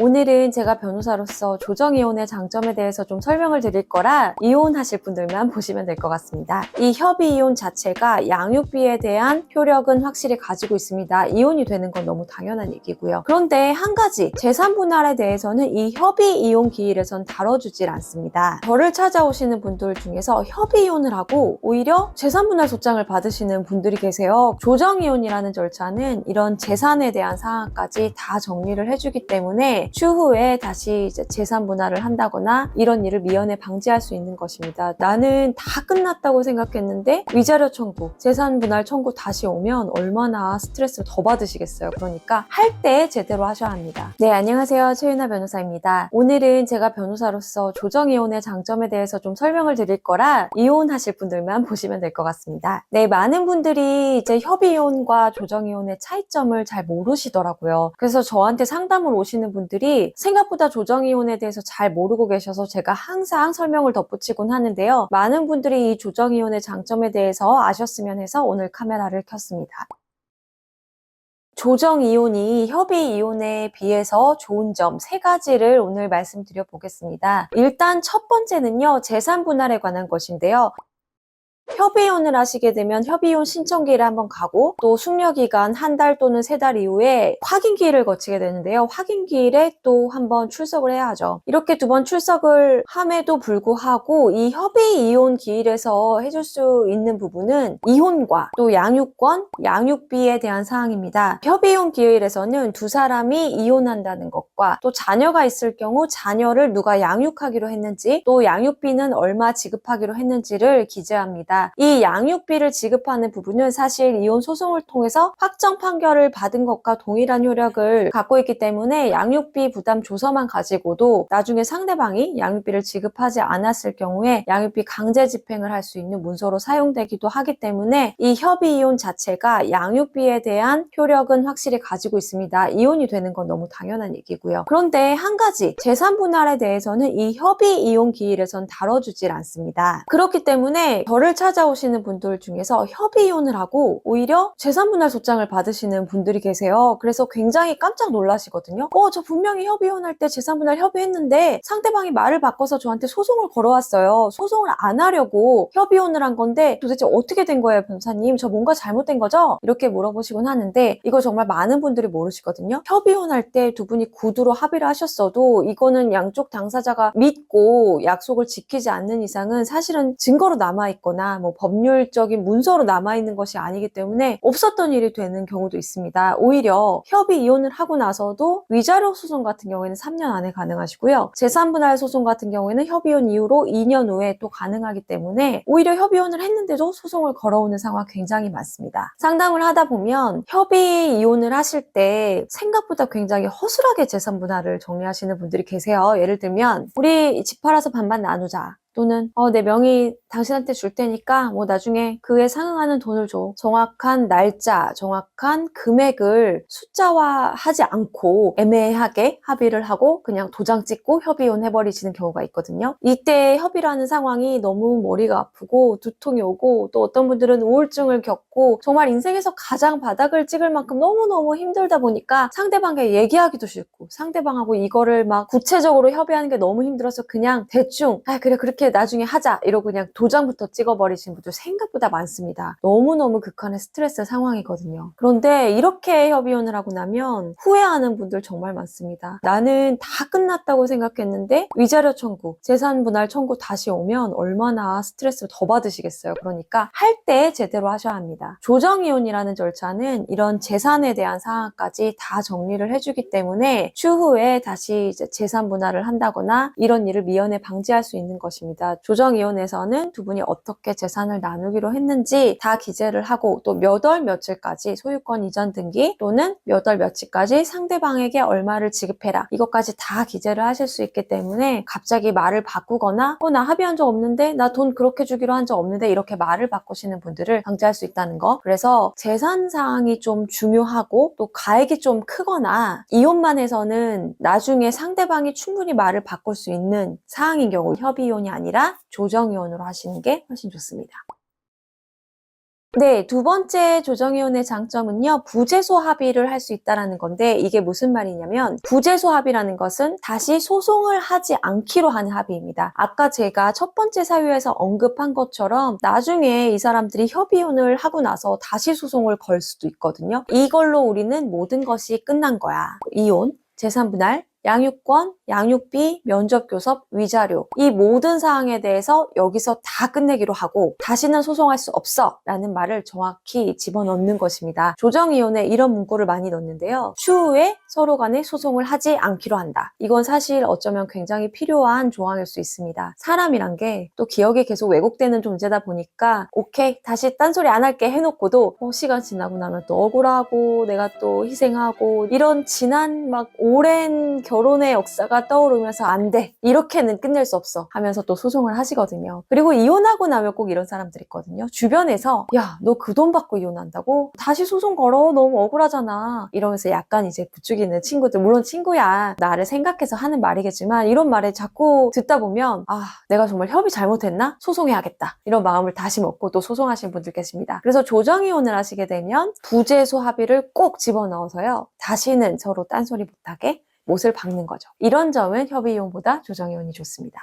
오늘은 제가 변호사로서 조정이혼의 장점에 대해서 좀 설명을 드릴 거라 이혼하실 분들만 보시면 될 것 같습니다. 이 협의이혼 자체가 양육비에 대한 효력은 확실히 가지고 있습니다. 이혼이 되는 건 너무 당연한 얘기고요. 그런데 한 가지 재산 분할에 대해서는 이 협의이혼 기일에선 다뤄주질 않습니다. 저를 찾아오시는 분들 중에서 협의이혼을 하고 오히려 재산 분할 소장을 받으시는 분들이 계세요. 조정이혼이라는 절차는 이런 재산에 대한 사항까지 다 정리를 해주기 때문에 추후에 다시 이제 재산 분할을 한다거나 이런 일을 미연에 방지할 수 있는 것입니다. 나는 다 끝났다고 생각했는데 위자료 청구, 재산 분할 청구 다시 오면 얼마나 스트레스를 더 받으시겠어요. 그러니까 할 때 제대로 하셔야 합니다. 네, 안녕하세요. 최윤아 변호사입니다. 오늘은 제가 변호사로서 조정이혼의 장점에 대해서 좀 설명을 드릴 거라 이혼하실 분들만 보시면 될 것 같습니다. 네, 많은 분들이 이제 협의이혼과 조정이혼의 차이점을 잘 모르시더라고요. 그래서 저한테 상담을 오시는 분들이 생각보다 조정이혼에 대해서 잘 모르고 계셔서 제가 항상 설명을 덧붙이곤 하는데요. 많은 분들이 이 조정이혼의 장점에 대해서 아셨으면 해서 오늘 카메라를 켰습니다. 조정 이혼이 협의 이혼에 비해서 좋은 점 세 가지를 오늘 말씀드려 보겠습니다. 일단 첫 번째는요, 재산 분할에 관한 것인데요. 협의혼을 하시게 되면 협의혼 신청기를 한번 가고 또 숙려기간 한 달 또는 세 달 이후에 확인기일을 거치게 되는데요. 확인기일에 또 한번 출석을 해야 하죠. 이렇게 두 번 출석을 함에도 불구하고 이 협의 이혼 기일에서 해줄 수 있는 부분은 이혼과 또 양육권, 양육비에 대한 사항입니다. 협의혼 기일에서는 두 사람이 이혼한다는 것과 또 자녀가 있을 경우 자녀를 누가 양육하기로 했는지 또 양육비는 얼마 지급하기로 했는지를 기재합니다. 이 양육비를 지급하는 부분은 사실 이혼 소송을 통해서 확정 판결을 받은 것과 동일한 효력을 갖고 있기 때문에 양육비 부담 조서만 가지고도 나중에 상대방이 양육비를 지급하지 않았을 경우에 양육비 강제 집행을 할 수 있는 문서로 사용되기도 하기 때문에 이 협의 이혼 자체가 양육비에 대한 효력은 확실히 가지고 있습니다. 이혼이 되는 건 너무 당연한 얘기고요. 그런데 한 가지 재산 분할에 대해서는 이 협의 이혼 기일에선 다뤄주질 않습니다. 그렇기 때문에 저를 찾 아오시는 분들 중에서 협의 이혼을 하고 오히려 재산 분할 소장을 받으시는 분들이 계세요. 그래서 굉장히 깜짝 놀라시거든요. 어, 저 분명히 협의 이혼할 때 재산 분할 협의했는데 상대방이 말을 바꿔서 저한테 소송을 걸어왔어요. 소송을 안 하려고 협의 이혼을 한 건데 도대체 어떻게 된 거예요, 변사님? 저 뭔가 잘못된 거죠? 이렇게 물어보시곤 하는데 이거 정말 많은 분들이 모르시거든요. 협의 이혼할 때 두 분이 구두로 합의를 하셨어도 이거는 양쪽 당사자가 믿고 약속을 지키지 않는 이상은 사실은 증거로 남아있거나 뭐 법률적인 문서로 남아있는 것이 아니기 때문에 없었던 일이 되는 경우도 있습니다. 오히려 협의 이혼을 하고 나서도 위자료 소송 같은 경우에는 3년 안에 가능하시고요. 재산분할 소송 같은 경우에는 협의 이혼 이후로 2년 후에 또 가능하기 때문에 오히려 협의 이혼을 했는데도 소송을 걸어오는 상황 굉장히 많습니다. 상담을 하다 보면 협의 이혼을 하실 때 생각보다 굉장히 허술하게 재산 분할을 정리하시는 분들이 계세요. 예를 들면 우리 집 팔아서 반반 나누자. 또는 어, 내 명의 당신한테 줄 테니까 뭐 나중에 그에 상응하는 돈을 줘. 정확한 날짜, 정확한 금액을 숫자화하지 않고 애매하게 합의를 하고 그냥 도장 찍고 협의혼 해버리시는 경우가 있거든요. 이때 협의라는 상황이 너무 머리가 아프고 두통이 오고 또 어떤 분들은 우울증을 겪고 정말 인생에서 가장 바닥을 찍을 만큼 너무너무 힘들다 보니까 상대방에게 얘기하기도 싫고 상대방하고 이거를 막 구체적으로 협의하는 게 너무 힘들어서 그냥 대충 아 그래 그렇게 나중에 하자 이러고 그냥 도장부터 찍어버리신 분들 생각보다 많습니다. 너무너무 극한의 스트레스 상황이거든요. 그런데 이렇게 협의혼을 하고 나면 후회하는 분들 정말 많습니다. 나는 다 끝났다고 생각했는데 위자료 청구, 재산 분할 청구 다시 오면 얼마나 스트레스를 더 받으시겠어요. 그러니까 할 때 제대로 하셔야 합니다. 조정이혼이라는 절차는 이런 재산에 대한 사항까지 다 정리를 해주기 때문에 추후에 다시 이제 재산 분할을 한다거나 이런 일을 미연에 방지할 수 있는 것입니다. 조정이혼에서는 두 분이 어떻게 재산을 나누기로 했는지 다 기재를 하고 또 몇 월 며칠까지 소유권 이전 등기 또는 몇 월 며칠까지 상대방에게 얼마를 지급해라. 이것까지 다 기재를 하실 수 있기 때문에 갑자기 말을 바꾸거나 어 나 합의한 적 없는데 나 돈 그렇게 주기로 한 적 없는데 이렇게 말을 바꾸시는 분들을 방지할 수 있다는 거. 그래서 재산 사항이 좀 중요하고 또 가액이 좀 크거나 이혼만 해서는 나중에 상대방이 충분히 말을 바꿀 수 있는 사항인 경우 협의 이혼이 아니라 조정 이혼으로 하시는 게 훨씬 좋습니다. 네, 두 번째 조정이온의 장점은요, 부재소 합의를 할 수 있다라는 건데, 이게 무슨 말이냐면, 부재소 합의라는 것은 다시 소송을 하지 않기로 하는 합의입니다. 아까 제가 첫 번째 사유에서 언급한 것처럼, 나중에 이 사람들이 협의혼을 하고 나서 다시 소송을 걸 수도 있거든요. 이걸로 우리는 모든 것이 끝난 거야. 이혼, 재산분할, 양육권, 양육비, 면접교섭, 위자료 이 모든 사항에 대해서 여기서 다 끝내기로 하고 다시는 소송할 수 없어 라는 말을 정확히 집어넣는 것입니다. 조정이혼에 이런 문구를 많이 넣는데요. 추후에 서로 간에 소송을 하지 않기로 한다. 이건 사실 어쩌면 굉장히 필요한 조항일 수 있습니다. 사람이란 게 또 기억이 계속 왜곡되는 존재다 보니까 오케이 다시 딴소리 안 할게 해놓고도 어, 시간 지나고 나면 또 억울하고 내가 또 희생하고 이런 지난 막 오랜 결혼의 역사가 떠오르면서 안 돼. 이렇게는 끝낼 수 없어. 하면서 또 소송을 하시거든요. 그리고 이혼하고 나면 꼭 이런 사람들 있거든요. 주변에서 야, 너 그 돈 받고 이혼한다고? 다시 소송 걸어. 너무 억울하잖아. 이러면서 약간 이제 부추기는 친구들. 물론 친구야. 나를 생각해서 하는 말이겠지만 이런 말에 자꾸 듣다 보면 아, 내가 정말 협의 잘못했나? 소송해야겠다. 이런 마음을 다시 먹고 또 소송하시는 분들 계십니다. 그래서 조정이혼을 하시게 되면 부재소 합의를 꼭 집어넣어서요. 다시는 서로 딴소리 못하게 못을 박는 거죠. 이런 점은 협의이혼보다 조정이혼이 좋습니다.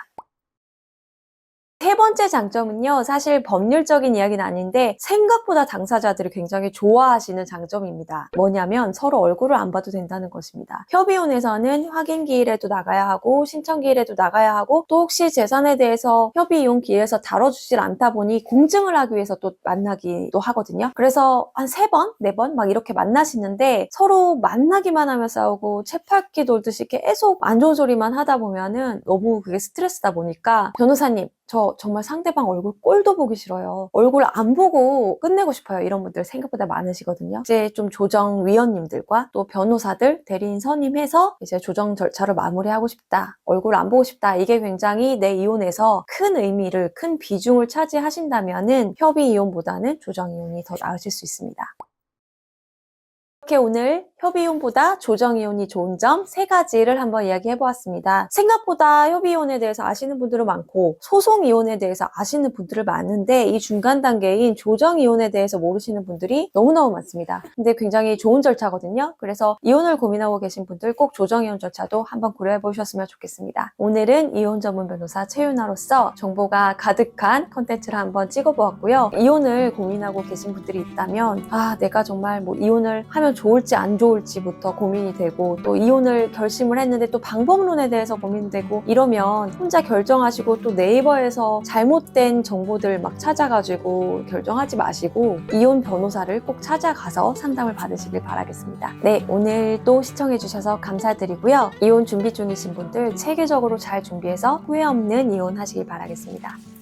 세 번째 장점은요, 사실 법률적인 이야기는 아닌데 생각보다 당사자들이 굉장히 좋아하시는 장점입니다. 뭐냐면 서로 얼굴을 안 봐도 된다는 것입니다. 협의혼에서는 확인 기일에도 나가야 하고 신청 기일에도 나가야 하고 또 혹시 재산에 대해서 협의이혼 기일에서 다뤄주질 않다 보니 공증을 하기 위해서 또 만나기도 하거든요. 그래서 한 세 번, 네 번 막 이렇게 만나시는데 서로 만나기만 하며 싸우고 채팔기 돌듯이 계속 안 좋은 소리만 하다 보면은 너무 그게 스트레스다 보니까 변호사님 저 정말 상대방 얼굴 꼴도 보기 싫어요. 얼굴 안 보고 끝내고 싶어요. 이런 분들 생각보다 많으시거든요. 이제 좀 조정위원님들과 또 변호사들, 대리인 선임해서 이제 조정 절차를 마무리하고 싶다. 얼굴 안 보고 싶다. 이게 굉장히 내 이혼에서 큰 의미를, 큰 비중을 차지하신다면은 협의 이혼보다는 조정 이혼이 더 나으실 수 있습니다. 이렇게 오늘 협의이혼보다 조정이혼이 좋은 점 세 가지를 한번 이야기해 보았습니다. 생각보다 협의이혼에 대해서 아시는 분들은 많고 소송이혼에 대해서 아시는 분들은 많은데 이 중간 단계인 조정이혼에 대해서 모르시는 분들이 너무너무 많습니다. 근데 굉장히 좋은 절차거든요. 그래서 이혼을 고민하고 계신 분들 꼭 조정이혼 절차도 한번 고려해 보셨으면 좋겠습니다. 오늘은 이혼 전문 변호사 최윤아로서 정보가 가득한 컨텐츠를 한번 찍어 보았고요. 이혼을 고민하고 계신 분들이 있다면 아 내가 정말 뭐 이혼을 하면 좋을지 안 좋을지부터 고민이 되고 또 이혼을 결심을 했는데 또 방법론에 대해서 고민되고 이러면 혼자 결정하시고 또 네이버에서 잘못된 정보들 막 찾아가지고 결정하지 마시고 이혼 변호사를 꼭 찾아가서 상담을 받으시길 바라겠습니다. 네, 오늘 또 시청해주셔서 감사드리고요. 이혼 준비 중이신 분들 체계적으로 잘 준비해서 후회 없는 이혼 하시길 바라겠습니다.